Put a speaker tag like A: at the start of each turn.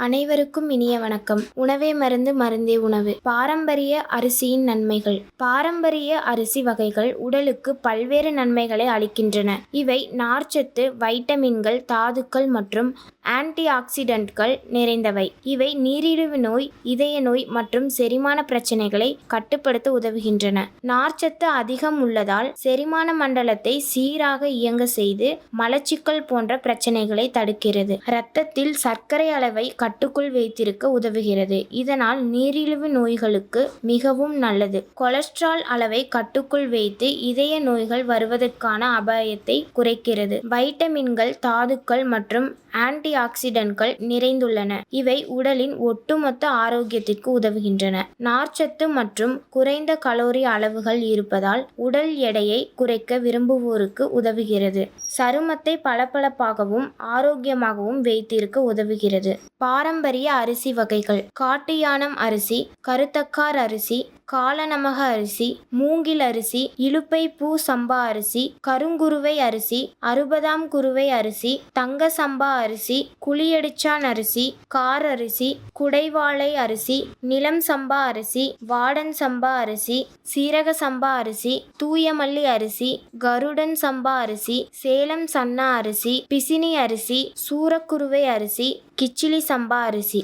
A: அனைவருக்கும் இனிய வணக்கம். உணவே மருந்து மருந்தே உணவு. பாரம்பரிய அரிசியின் நன்மைகள். பாரம்பரிய அரிசி வகைகள் உடலுக்கு பல்வேறு நன்மைகளை அளிக்கின்றன. இவை நார்ச்சத்து வைட்டமின்கள் தாதுக்கள் மற்றும் ஆன்டி ஆக்சிடென்ட்கள் நிறைந்தவை. இவை நீரிழிவு நோய் இதய நோய் மற்றும் செரிமான பிரச்சனைகளை கட்டுப்படுத்த உதவுகின்றன. நார்ச்சத்து அதிகம் உள்ளதால் செரிமான மண்டலத்தை சீராக இயங்க செய்து மலச்சிக்கல் போன்ற பிரச்சனைகளை தடுக்கிறது. இரத்தத்தில் சர்க்கரை அளவை கட்டுக்குள் வைத்திருக்க உதவுகிறது. இதனால் நீரிழிவு நோய்களுக்கு மிகவும் நல்லது. கொலஸ்ட்ரால் அளவை கட்டுக்குள் வைத்து இதய நோய்கள் வருவதற்கான அபாயத்தை குறைக்கிறது. வைட்டமின்கள் தாதுக்கள் மற்றும் ஆன்டி ஆக்சிடென்ட்கள் நிறைந்துள்ளன. இவை உடலின் ஒட்டுமொத்த ஆரோக்கியத்திற்கு உதவுகின்றன. நார்ச்சத்து மற்றும் குறைந்த கலோரி அளவுகள் இருப்பதால் உடல் எடையை குறைக்க விரும்புவோருக்கு உதவுகிறது. சருமத்தை பளபளப்பாகவும் ஆரோக்கியமாகவும் வைத்திருக்க உதவுகிறது. பாரம்பரிய அரிசி வகைகள். காட்டு யானம் அரிசி கருத்தக்கார் அரிசி காலநமக அரிசி மூங்கில் அரிசி இலுப்பை பூ சம்பா அரிசி கருங்குருவை அரிசி அறுபதாம் குருவை அரிசி தங்க சம்பா அரிசி குழியடிச்சான் அரிசி கார் அரிசி குடைவாழை அரிசி நிலம் சம்பா அரிசி வாடன் சம்பா அரிசி சீரக சம்பா அரிசி தூயமல்லி அரிசி கருடன் சம்பா அரிசி சேலம் சன்னா அரிசி பிசினி அரிசி சூரக்குருவை அரிசி கிச்சிலி சம்பா அரிசி.